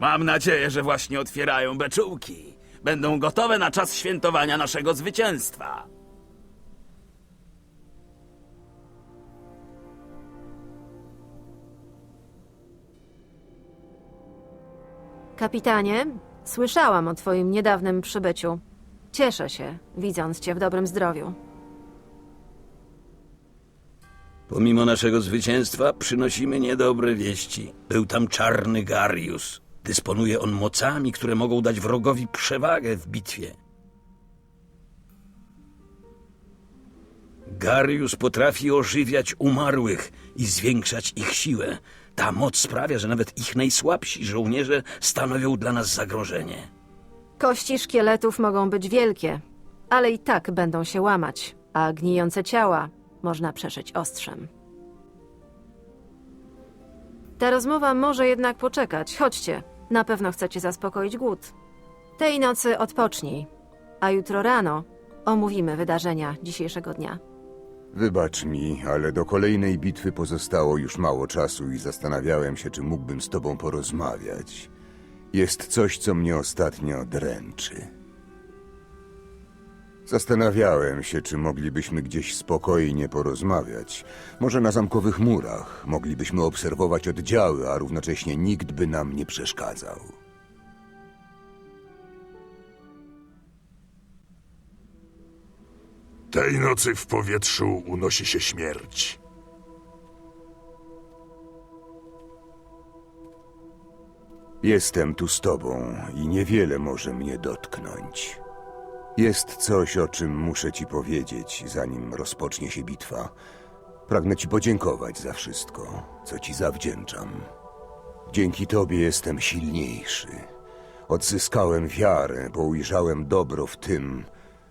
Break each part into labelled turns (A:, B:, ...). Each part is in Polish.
A: Mam nadzieję, że właśnie otwierają beczułki. Będą gotowe na czas świętowania naszego zwycięstwa.
B: Kapitanie, słyszałam o twoim niedawnym przybyciu. Cieszę się, widząc cię w dobrym zdrowiu.
C: Pomimo naszego zwycięstwa przynosimy niedobre wieści. Był tam czarny Garius. Dysponuje on mocami, które mogą dać wrogowi przewagę w bitwie. Garius potrafi ożywiać umarłych i zwiększać ich siłę. Ta moc sprawia, że nawet ich najsłabsi żołnierze stanowią dla nas zagrożenie.
B: Kości szkieletów mogą być wielkie, ale i tak będą się łamać, a gnijące ciała można przeszyć ostrzem. Ta rozmowa może jednak poczekać. Chodźcie, na pewno chcecie zaspokoić głód. Tej nocy odpocznij, a jutro rano omówimy wydarzenia dzisiejszego dnia.
D: Wybacz mi, ale do kolejnej bitwy pozostało już mało czasu i zastanawiałem się, czy mógłbym z tobą porozmawiać. Jest coś, co mnie ostatnio dręczy. Zastanawiałem się, czy moglibyśmy gdzieś spokojnie porozmawiać. Może na zamkowych murach. Moglibyśmy obserwować oddziały, a równocześnie nikt by nam nie przeszkadzał.
E: Tej nocy w powietrzu unosi się śmierć.
D: Jestem tu z tobą i niewiele może mnie dotknąć. Jest coś, o czym muszę ci powiedzieć, zanim rozpocznie się bitwa. Pragnę ci podziękować za wszystko, co ci zawdzięczam. Dzięki tobie jestem silniejszy. Odzyskałem wiarę, bo ujrzałem dobro w tym,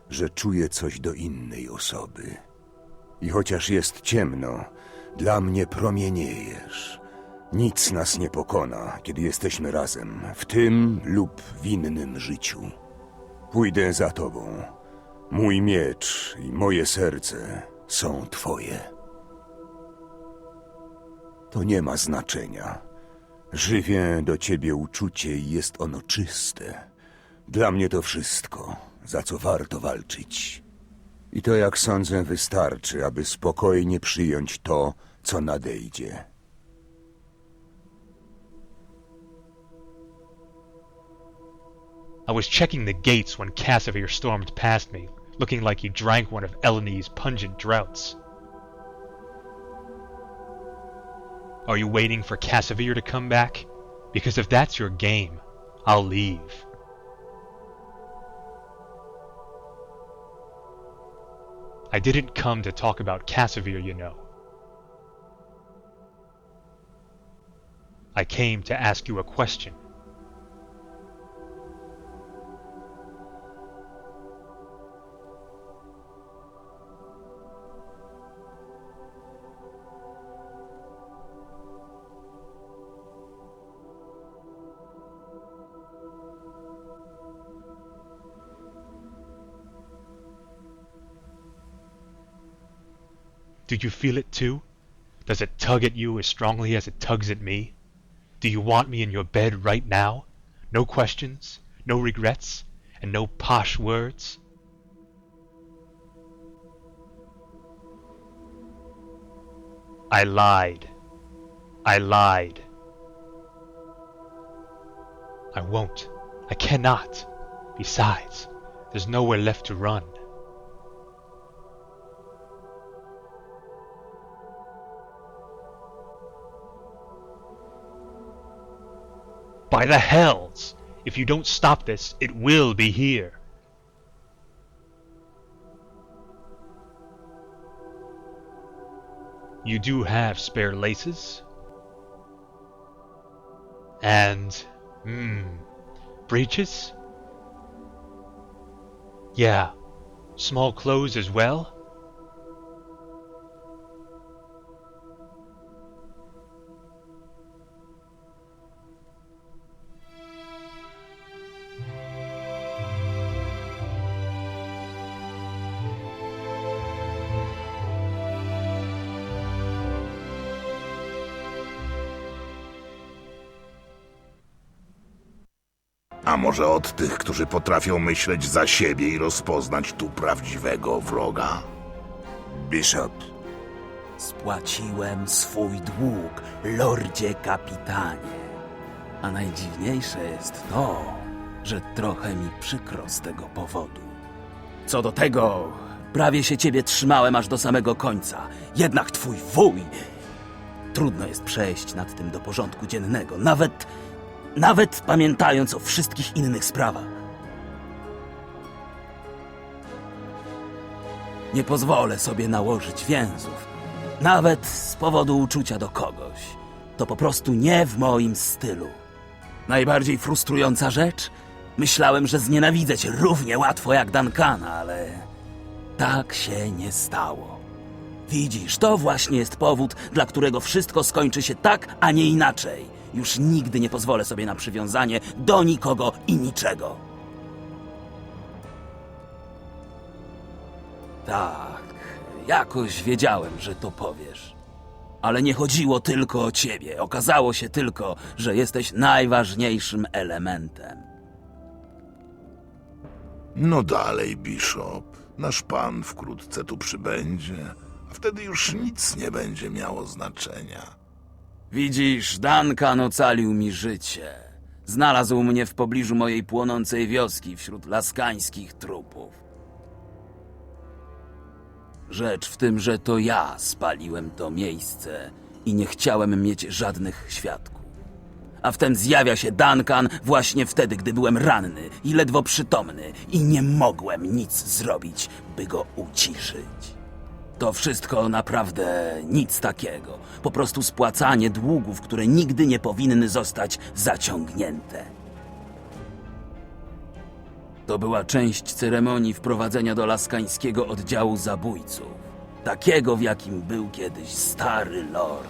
D: że czuję coś do innej osoby. I chociaż jest ciemno, dla mnie promieniejesz. Nic nas nie pokona, kiedy jesteśmy razem, w tym lub w innym życiu. Pójdę za tobą. Mój miecz i moje serce są twoje. To nie ma znaczenia. Żywię do ciebie uczucie i jest ono czyste. Dla mnie to wszystko, za co warto walczyć. I to, jak sądzę, wystarczy, aby spokojnie przyjąć to, co nadejdzie.
F: I was checking the gates when Casimir stormed past me, looking like he drank one of Eleni's pungent draughts. Are you waiting for Casimir to come back? Because if that's your game, I'll leave. I didn't come to talk about Casimir, you know. I came to ask you a question. Do you feel it too? Does it tug at you as strongly as it tugs at me? Do you want me in your bed right now? No questions, no regrets, and no posh words? I lied. I lied. I won't. I cannot. Besides, there's nowhere left to run. By the hells! If you don't stop this, it will be here. You do have spare laces? And, hmm, breeches? Yeah, small clothes as well?
E: A może od tych, którzy potrafią myśleć za siebie i rozpoznać tu prawdziwego wroga?
D: Bishop,
A: Spłaciłem swój dług, lordzie kapitanie. A najdziwniejsze jest to, że trochę mi przykro z tego powodu. Co do tego, prawie się ciebie trzymałem aż do samego końca. Jednak twój wuj. Trudno jest przejść nad tym do porządku dziennego, nawet. Nawet pamiętając o wszystkich innych sprawach. Nie pozwolę sobie nałożyć więzów, nawet z powodu uczucia do kogoś. To po prostu nie w moim stylu. Najbardziej frustrująca rzecz? Myślałem, że znienawidzę cię równie łatwo jak Duncana, ale tak się nie stało. Widzisz, to właśnie jest powód, dla którego wszystko skończy się tak, a nie inaczej. Już nigdy nie pozwolę sobie na przywiązanie do nikogo i niczego. Tak, jakoś wiedziałem, że to powiesz. Ale nie chodziło tylko o ciebie. Okazało się tylko, że jesteś najważniejszym elementem.
E: No dalej, Bishop. Nasz pan wkrótce tu przybędzie, a wtedy już nic nie będzie miało znaczenia.
A: Widzisz, Duncan ocalił mi życie. Znalazł mnie w pobliżu mojej płonącej wioski wśród laskańskich trupów. Rzecz w tym, że to ja spaliłem to miejsce i nie chciałem mieć żadnych świadków. A wtem zjawia się Duncan właśnie wtedy, gdy byłem ranny i ledwo przytomny i nie mogłem nic zrobić, by go uciszyć. To wszystko naprawdę nic takiego. Po prostu spłacanie długów, które nigdy nie powinny zostać zaciągnięte. To była część ceremonii wprowadzenia do laskańskiego oddziału zabójców. Takiego, w jakim był kiedyś stary lord.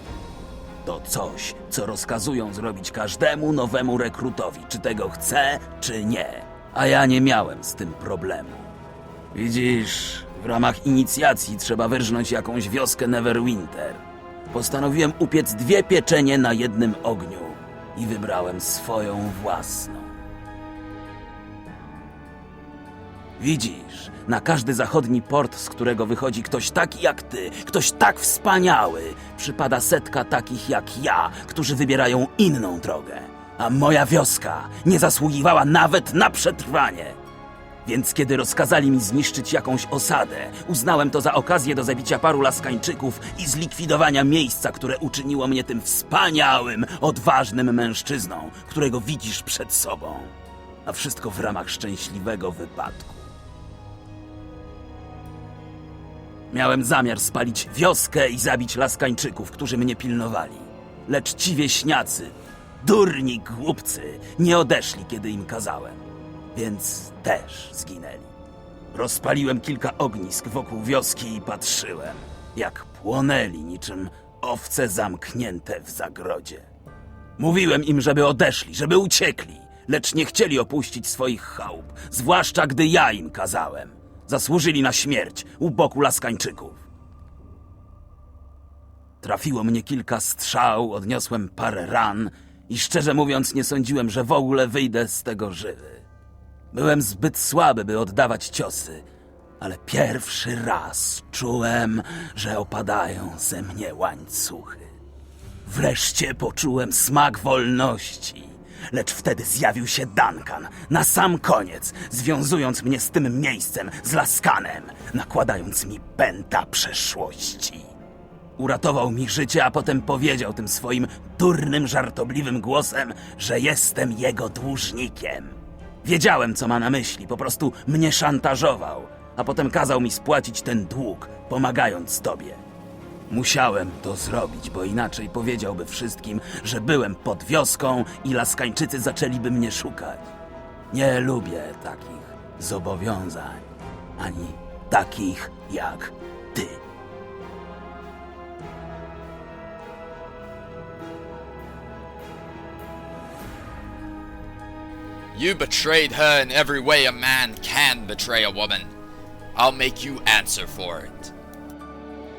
A: To coś, co rozkazują zrobić każdemu nowemu rekrutowi, czy tego chce, czy nie. A ja nie miałem z tym problemu. Widzisz, w ramach inicjacji trzeba wyrżnąć jakąś wioskę Neverwinter. Postanowiłem upiec dwie pieczenie na jednym ogniu i wybrałem swoją własną. Widzisz, na każdy zachodni port, z którego wychodzi ktoś taki jak ty, ktoś tak wspaniały, przypada setka takich jak ja, którzy wybierają inną drogę. A moja wioska nie zasługiwała nawet na przetrwanie. Więc kiedy rozkazali mi zniszczyć jakąś osadę, uznałem to za okazję do zabicia paru laskańczyków i zlikwidowania miejsca, które uczyniło mnie tym wspaniałym, odważnym mężczyzną, którego widzisz przed sobą. A wszystko w ramach szczęśliwego wypadku. Miałem zamiar spalić wioskę i zabić laskańczyków, którzy mnie pilnowali. Lecz ci wieśniacy, durni głupcy, nie odeszli, kiedy im kazałem. Więc też zginęli. Rozpaliłem kilka ognisk wokół wioski i patrzyłem, jak płonęli niczym owce zamknięte w zagrodzie. Mówiłem im, żeby odeszli, żeby uciekli, lecz nie chcieli opuścić swoich chałup, zwłaszcza gdy ja im kazałem. Zasłużyli na śmierć u boku laskańczyków. Trafiło mnie kilka strzał, odniosłem parę ran i szczerze mówiąc nie sądziłem, że w ogóle wyjdę z tego żywy. Byłem zbyt słaby, by oddawać ciosy, ale pierwszy raz czułem, że opadają ze mnie łańcuchy. Wreszcie poczułem smak wolności. Lecz wtedy zjawił się Duncan, na sam koniec, związując mnie z tym miejscem, z Laskanem, nakładając mi pęta przeszłości. Uratował mi życie, a potem powiedział tym swoim durnym, żartobliwym głosem, że jestem jego dłużnikiem. Wiedziałem, co ma na myśli, po prostu mnie szantażował, a potem kazał mi spłacić ten dług, pomagając tobie. Musiałem to zrobić, bo inaczej powiedziałby wszystkim, że byłem pod wioską i laskańczycy zaczęliby mnie szukać. Nie lubię takich zobowiązań, ani takich jak ty.
G: You betrayed her in every way a man can betray a woman. I'll make you answer for it.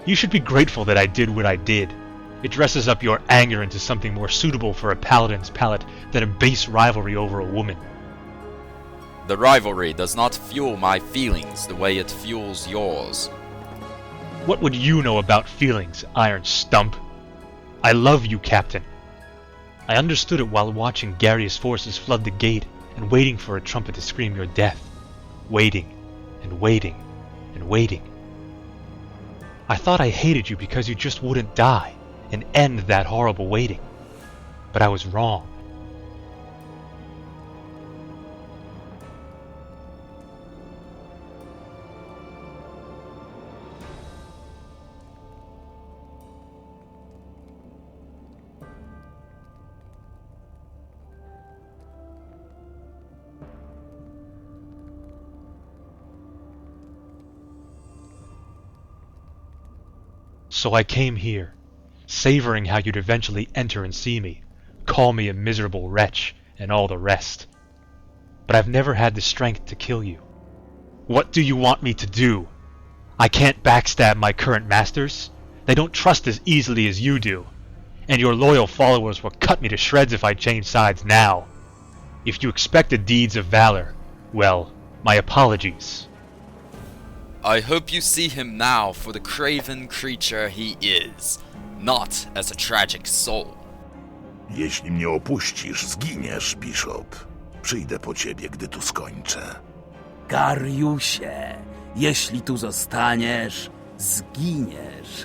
F: You should be grateful that I did what I did. It dresses up your anger into something more suitable for a paladin's palate than a base rivalry over a woman.
G: The rivalry does not fuel my feelings the way it fuels yours.
F: What would you know about feelings, Iron Stump? I love you, Captain. I understood it while watching Gary's forces flood the gate and waiting for a trumpet to scream your death. Waiting, and waiting, and waiting. I thought I hated you because you just wouldn't die and end that horrible waiting. But I was wrong. So I came here, savoring how you'd eventually enter and see me, call me a miserable wretch, and all the rest. But I've never had the strength to kill you. What do you want me to do? I can't backstab my current masters. They don't trust as easily as you do. And your loyal followers will cut me to shreds if I change sides now. If you expected deeds of valor, well, my apologies.
G: I hope you see him now for the craven creature he is, not as a tragic soul.
E: Jeśli mnie opuścisz, zginiesz, Bishop. Przyjdę po ciebie, gdy tu skończę.
A: Gariusie, jeśli tu zostaniesz, zginiesz.